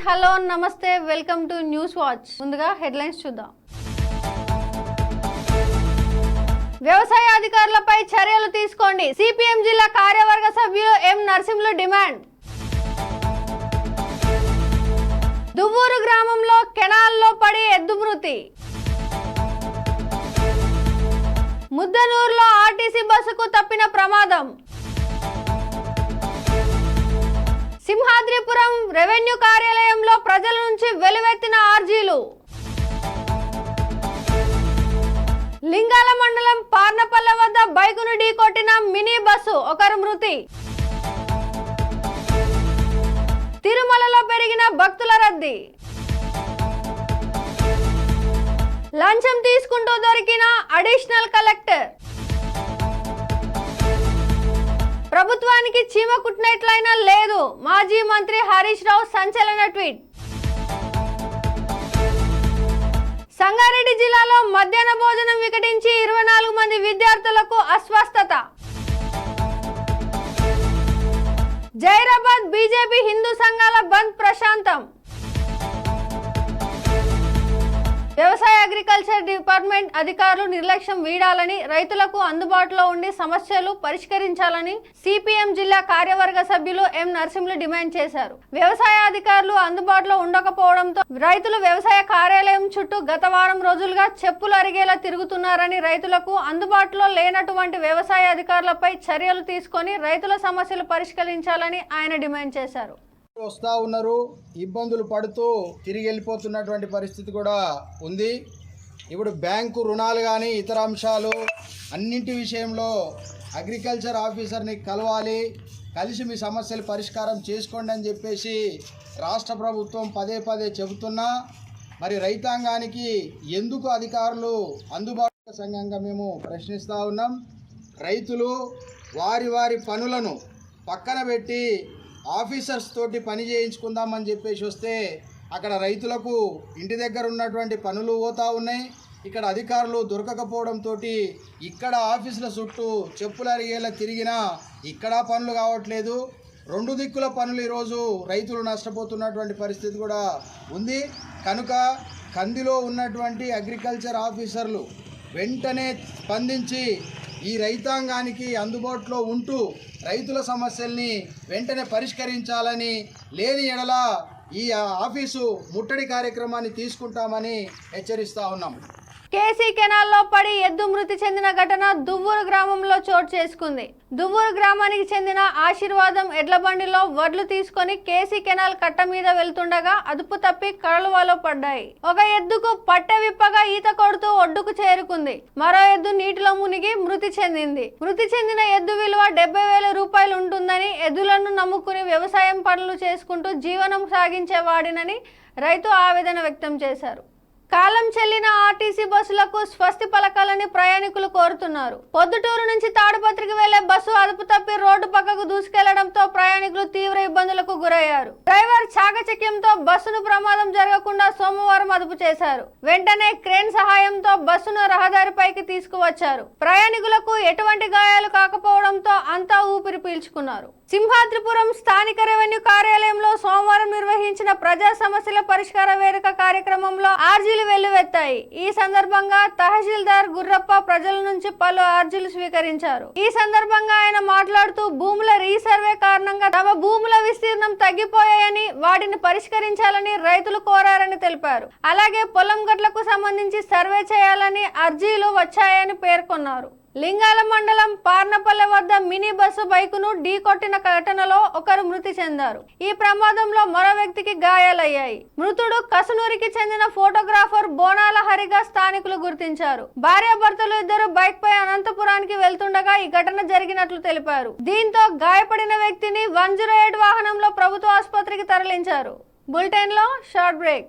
Hello నమస్తే welcome to news watch. ముందుగా headlines చూద్దాం. వ్యవసాయ అధికారులపై చర్యలు తీసుకోండి. సిపిఎం జిల్లా కార్యవర్గ సభ్యులు ఎం నర్సింహులు డిమాండ్. దువ్వూరు గ్రామంలో కెనాల్లో పడి ఎద్దు మృతి. ముద్దనూరులో ఆర్టీసీ బస్సుకు తప్పిన ప్రమాదం. సింహాద్రిపురం రెవెన్యూ కార్యాలయంలో ప్రజల నుంచి వెలువెత్తిన ఆర్జీలు. లింగాల మండలం పార్నపల్లె వద్ద బైకును ఢీకొట్టిన మినీ బస్సు ఒకరు మృతి. తిరుమలలో పెరిగిన భక్తుల రద్దీ. లంచం తీసుకుంటూ దొరికిన అడిషనల్ కలెక్టర్. ప్రభుత్వానికి చీమ కుట్టినట్లయినా లేదు. మాజీ మంత్రి హరీష్ రావు సంచలన ట్వీట్. సంగారెడ్డి జిల్లాలో మధ్యాహ్న భోజనం వికటించి ఇరవై నాలుగు మంది విద్యార్థులకు అస్వస్థత. జైరాబాద్ బీజేపీ హిందూ సంఘాల బంద్ ప్రశాంతం. వ్యవసాయ అగ్రికల్చర్ డిపార్ట్మెంట్ అధికారులు నిర్లక్ష్యం వీడాలని రైతులకు అందుబాటులో ఉండి సమస్యలు పరిష్కరించాలని సిపిఎం జిల్లా కార్యవర్గ సభ్యులు ఎం నరసింహులు డిమాండ్ చేశారు. వ్యవసాయ అధికారులు అందుబాటులో ఉండకపోవడంతో రైతులు వ్యవసాయ కార్యాలయం చుట్టూ గత వారం రోజులుగా చెప్పులు అరిగేలా తిరుగుతున్నారని రైతులకు అందుబాటులో లేనటువంటి వ్యవసాయ అధికారులపై చర్యలు తీసుకొని రైతుల సమస్యలు పరిష్కరించాలని ఆయన డిమాండ్ చేశారు. వస్తూ ఉన్నారు ఇబ్బందులు పడుతూ తిరిగి వెళ్ళిపోతున్నటువంటి పరిస్థితి కూడా ఉంది. ఇప్పుడు బ్యాంకు రుణాలు కానీ ఇతర అంశాలు అన్నింటి విషయంలో అగ్రికల్చర్ ఆఫీసర్ని కలవాలి. కలిసి మీ సమస్యలు పరిష్కారం చేసుకోండి అని చెప్పేసి రాష్ట్ర ప్రభుత్వం పదే పదే చెబుతున్నా. మరి రైతాంగానికి ఎందుకు అధికారులు అందుబాటు సంఘంగా మేము ప్రశ్నిస్తూ ఉన్నాం. రైతులు వారి వారి పనులను పక్కన పెట్టి ఆఫీసర్స్ తోటి పని చేయించుకుందామని చెప్పేసి వస్తే అక్కడ రైతులకు ఇంటి దగ్గర ఉన్నటువంటి పనులు పోతూ ఉన్నాయి. ఇక్కడ అధికారులు దొరకకపోవడంతో ఇక్కడ ఆఫీసుల చుట్టూ చెప్పులు అరిగేలా తిరిగినా ఇక్కడ పనులు కావట్లేదు. రెండు దిక్కుల పనులు ఈరోజు రైతులు నష్టపోతున్నటువంటి పరిస్థితి కూడా ఉంది. కనుక కందిలో ఉన్నటువంటి అగ్రికల్చర్ ఆఫీసర్లు వెంటనే స్పందించి ఈ రైతాంగానికి అందుబాటులో ఉంటూ రైతుల సమస్యల్ని వెంటనే పరిష్కరించాలని లేని ఎడల ఈ ఆఫీసు ముట్టడి కార్యక్రమాన్ని తీసుకుంటామని హెచ్చరిస్తా ఉన్నాం. కేసీ కెనాల్లో పడి ఎద్దు మృతి చెందిన ఘటన దువ్వూరు గ్రామంలో చోటు చేసుకుంది. దువ్వూరు గ్రామానికి చెందిన ఆశీర్వాదం ఎడ్లబండిలో వడ్లు తీసుకొని కేసీ కెనాల్ కట్ట మీద వెళ్తుండగా అదుపు తప్పి కడలువలో పడ్డాయి. ఒక ఎద్దుకు పట్టె విప్పగా ఈత కొడుతూ ఒడ్డుకు చేరుకుంది. మరో ఎద్దు నీటిలో మునిగి మృతి చెందింది. మృతి చెందిన ఎద్దు విలువ డెబ్బై వేల రూపాయలు ఉంటుందని ఎద్దులను నమ్ముకుని వ్యవసాయం పనులు చేసుకుంటూ జీవనం సాగించేవాడినని రైతు ఆవేదన వ్యక్తం చేశారు. కాలం చెల్లిన ఆర్టీసీ బస్సులకు స్వస్తి పలకాలని ప్రయాణికులు కోరుతున్నారు. పొద్దుటూరు నుంచి తాడుపత్రికి వెళ్ళే బస్సు అదుపు తప్పి రోడ్డు పక్కకు దూసుకెళ్ళడంతో ప్రయాణికులు తీవ్ర ఇబ్బందులకు గురయ్యారు. డ్రైవర్ చాకచక్యంతో బస్సును ప్రమాదం జరగకుండా సోమవారం అదుపు చేశారు. వెంటనే క్రేన్ సహాయంతో బస్సును రహదారిపైకి తీసుకువచ్చారు. ప్రయాణికులకు ఎటువంటి గాయాలు కాకపోవడంతో అంతా ఊపిరి పీల్చుకున్నారు. సింహాద్రిపురం స్థానిక రెవెన్యూ కార్యాలయంలో సోమవారం నిర్వహించిన ప్రజా సమస్యల పరిష్కార వేదిక కార్యక్రమంలో ఆర్జీలు వెల్లువెత్తాయి. ఈ సందర్భంగా తహసీల్దార్ గుర్రప్ప ప్రజల నుంచి పలు ఆర్జీలు స్వీకరించారు. ఈ సందర్భంగా ఆయన మాట్లాడుతూ భూముల రీసర్వే కారణంగా తమ భూముల విస్తీర్ణం తగ్గిపోయాయని వాటిని పరిష్కరించాలని రైతులు కోరారని తెలిపారు. అలాగే పొలం గట్లకు సంబంధించి సర్వే చేయాలని అర్జీలు వచ్చాయని పేర్కొన్నారు. లింగాల మండలం పార్నపల్లె వద్ద మినీ బస్సు బైకును ఢీకొట్టిన ఘటనలో ఒకరు మృతి చెందారు. ఈ ప్రమాదంలో మరో వ్యక్తికి గాయాలయ్యాయి. మృతుడు కసునూరికి చెందిన ఫోటోగ్రాఫర్ బోనాల హరిగా స్థానికులు గుర్తించారు. భార్యాభర్తలు ఇద్దరు బైక్ పై అనంతపురానికి వెళ్తుండగా ఈ ఘటన జరిగినట్లు తెలిపారు. దీంతో గాయపడిన వ్యక్తిని వన్ జీరో ఎయిట్ వాహనంలో ప్రభుత్వ ఆసుపత్రికి తరలించారు. బులెటిన్లో షార్ట్ బ్రేక్.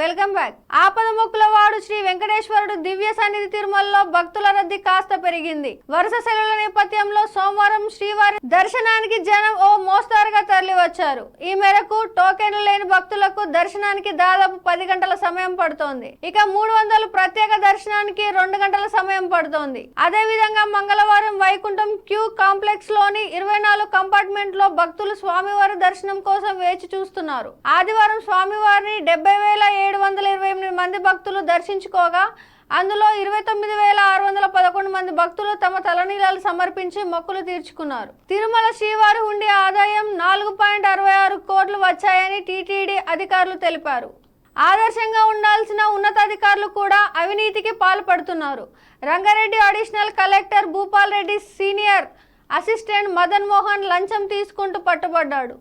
Welcome back. ఆపద మొక్కుల వాడు శ్రీ వెంకటేశ్వరుడు దివ్య సన్నిధి తిరుమలలో భక్తుల రద్దీ కాస్త పెరిగింది. వరుస సెలవుల నేపథ్యంలో సోమవారం శ్రీవారి దర్శనానికి జనం ఓ మోస్తారుగా తరలి వచ్చారు ఈ మేరకు టోకెన్లు లేని భక్తులకు దర్శనానికి దాదాపు పది గంటల సమయం పడుతోంది. ఇక మూడు వందలు ప్రత్యేక దర్శనానికి రెండు గంటల సమయం పడుతోంది. అదే విధంగా మంగళవారం వైకుంఠం క్యూ కాంప్లెక్స్లోని ఇరవై నాలుగు కంపార్ట్మెంట్లో భక్తులు స్వామివారి దర్శనం కోసం వేచి చూస్తున్నారు. ఆదివారం స్వామివారిని డెబ్బై వేల ఏడు వందల ఇరవై ఎనిమిది మంది భక్తులు దర్శించుకోగా అందులో ఇరవై తొమ్మిది వేల ఆరు వందల పదకొండు మంది భక్తులు తమ తలనీలాలు సమర్పించి మొక్కులు తీర్చుకున్నారు. తిరుమల శ్రీవారి ఉండే ఆదాయం నాలుగు పాయింట్ అరవై ఆరు కోట్లు వచ్చాయని టీటీడీ అధికారులు తెలిపారు. ఆదర్శంగా ఉండాల్సిన ఉన్నతాధికారులు కూడా అవినీతికి పాల్పడుతున్నారు. Rangareddy additional collector Bhupal Reddy senior assistant Madan Mohan లంచం తీసుకుంటూ పట్టుబడ్డాడు.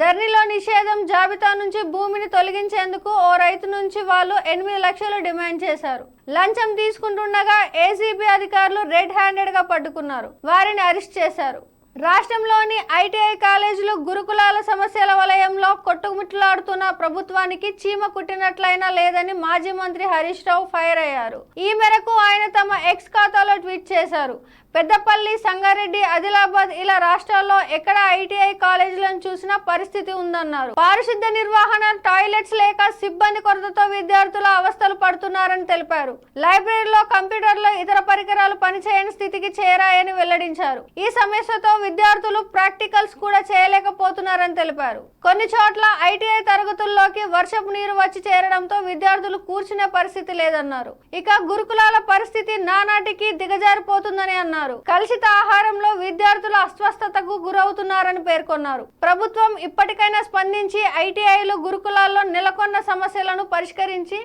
ధరణిలో నిషేధం జాబితా నుంచి భూమిని తొలగించేందుకు ఓ రైతు నుంచి వాళ్ళు ఎనిమిది లక్షలు డిమాండ్ చేశారు. లంచం తీసుకుంటుండగా ఏసీబీ అధికారులు రెడ్ హ్యాండెడ్గా పట్టుకున్నారు. వారిని అరెస్ట్ చేశారు. రాష్ట్రంలోని ఐటీఐ కాలేజీలు గురుకులాల సమస్యల వలయంలో కొట్టుముట్లాడుతున్న ప్రభుత్వానికి చీమ కుట్టినట్లయినా లేదని మాజీ మంత్రి హరీష్ రావు ఫైర్ అయ్యారు. ఈ మేరకు ఆయన తమ ఎక్స్ ఖాతాలో ట్వీట్ చేశారు. పెద్దపల్లి సంగారెడ్డి ఆదిలాబాద్ ఇలా రాష్ట్రాల్లో ఎక్కడ ఐటీఐ కాలేజీలను చూసినా పరిస్థితి ఉందన్నారు. పారిశుద్ధ నిర్వహణ టాయిలెట్స్ లేక సిబ్బంది కొరతతో విద్యార్థుల అవస్థలు పడుతున్నారని తెలిపారు. లైబ్రరీలో కంప్యూటర్లో ఇతర పరికరాలు పనిచేయని స్థితికి చేరాయని వెల్లడించారు. ఈ సమస్యతో విద్యార్థులు ప్రాక్టికల్స్ కూడా చేయలేకపోతున్నారని తెలిపారు. కొన్ని చోట్ల ఐటీఐ తరగతుల్లోకి వర్షపు నీరు వచ్చి చేరడంతో విద్యార్థులు కూర్చునే పరిస్థితి లేదన్నారు. ఇక గురుకులాల పరిస్థితి నానాటికి దిగజారిపోతుందని అన్నారు. కలుషిత ఆహారంలో విద్యార్థులు అస్వస్థతకు గురవుతున్నారని పేర్కొన్నారు. ప్రభుత్వం ఇప్పటికైనా స్పందించి ఐటీఐలు గురుకులాల్లో నెలకొన్న సమస్యలను పరిష్కరించి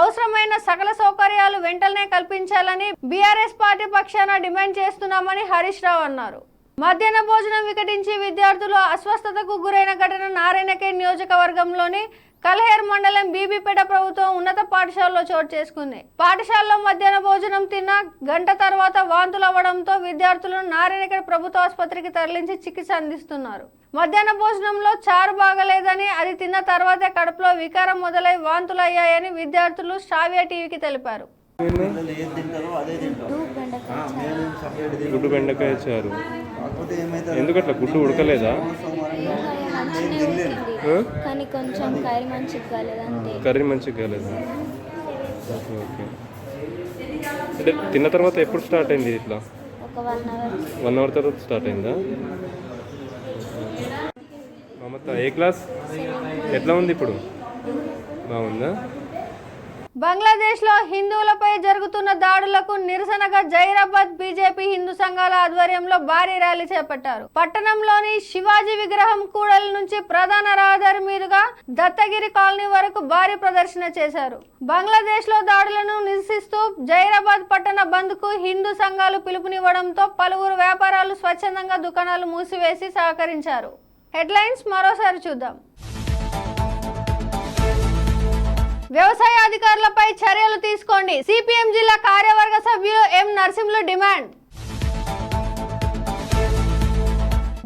అవసరమైన సకల సౌకర్యాలు వెంటనే కల్పించాలని బీఆర్ఎస్ పార్టీ పక్షాన డిమాండ్ చేస్తున్నామని హరీష్ రావు అన్నారు. మధ్యాహ్న భోజనం వికటించి విద్యార్థులు అస్వస్థతకు గురైన ఘటన నారాయణకే నియోజకవర్గంలోని కలహేర్ మండలం బీబీపేట ప్రభుత్వం ఉన్నత పాఠశాలలో చోటు చేసుకుంది. పాఠశాలలో మధ్యాహ్న భోజనం తిన్న గంట తర్వాత వాంతులు అవ్వడంతో విద్యార్థులను నారాయణఖేడ్ ప్రభుత్వ ఆసుపత్రికి తరలించి చికిత్స అందిస్తున్నారు. మధ్యాహ్న భోజనంలో చారు బాగలేదని అది తిన్న తర్వాతే కడుపులో వికారం మొదలై వాంతులు అయ్యాయని విద్యార్థులు శ్రావ్య టీవీకి తెలిపారు. గుడ్డు బెండకాయ చారు. ఎందుకట్లా గుడ్డు ఉడకలేదా? కానీ కొంచెం కర్రీ మంచిగా కాలేదు అంతే కర్రీ మంచిగా కాలేదా. Okay okay. అంటే తిన్న తర్వాత ఎప్పుడు స్టార్ట్ అయింది ఇట్లా? ఒక వన్ అవర్. వన్ అవర్ తర్వాత స్టార్ట్ అయిందా? మమత ఏ క్లాస్? ఎట్లా ఉంది ఇప్పుడు? బాగుందా? బంగ్లాదేశ్లో హిందువులపై జరుగుతున్న దాడులకు నిరసనగా జైరాబాద్ బీజేపీ హిందూ సంఘాల ఆధ్వర్యంలో భారీ ర్యాలీ చేపట్టారు. పట్టణంలోని శివాజీ విగ్రహం కూడలి నుంచి ప్రధాన రహదారి మీదుగా దత్తగిరి కాలనీ వరకు భారీ ప్రదర్శన చేశారు. బంగ్లాదేశ్లో దాడులను నిరసిస్తూ జైరాబాద్ పట్టణ బంద్కు హిందూ సంఘాలు పిలుపునివ్వడంతో పలువురు వ్యాపారాలు స్వచ్ఛందంగా దుకాణాలు మూసివేసి సహకరించారు. హెడ్లైన్స్ మరోసారి చూద్దాం. వ్యవసాయ అధికారులపై చర్యలు తీసుకోండి. సిపిఎం జిల్లా కార్యవర్గ సభ్యులు ఎం నరసింహులు డిమాండ్.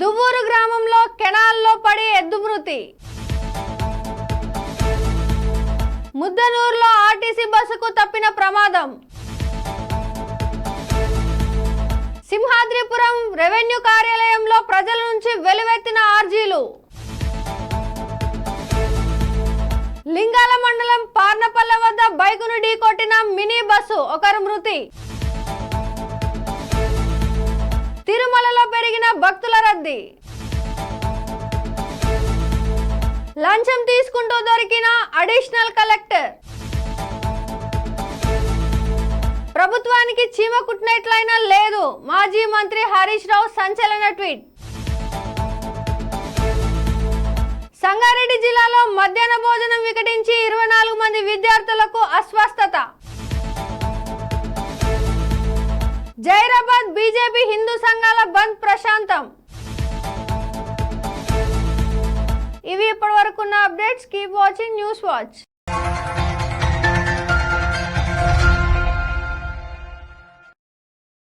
దువ్వూరు గ్రామంలో కెనాల్లో పడి ఎద్దు మృతి. ముద్దనూరులో ఆర్టీసీ బస్సుకు తప్పిన ప్రమాదం. సింహాద్రిపురం రెవెన్యూ కార్యాలయంలో ప్రజల నుంచి వెలువెత్తిన ఆర్జీలు. లింగాల మండలం పార్నపల్లె వద్ద బైకును ఢీకొట్టిన మినీ బస్సు ఒకరు మృతి. తిరుమలలో పెరిగిన భక్తుల రద్దీ. లంచం తీసుకుంటూ దొరికిన అడిషనల్ కలెక్టర్. ప్రభుత్వానికి చీమ కుట్టినట్లయినా లేదు మాజీ మంత్రి హరీష్ రావు సంచలన ట్వీట్. సంగారెడ్డి జిల్లాలో మధ్యాహ్న భోజనం వికటించి ఇరవై నాలుగు మంది విద్యార్థులకు అస్వస్థత. జైరాబాద్ బీజేపీ హిందూ సంఘాల బంద్ ప్రశాంతం. ఇవి ఇప్పటి వరకున్న updates. Keep watching news watch.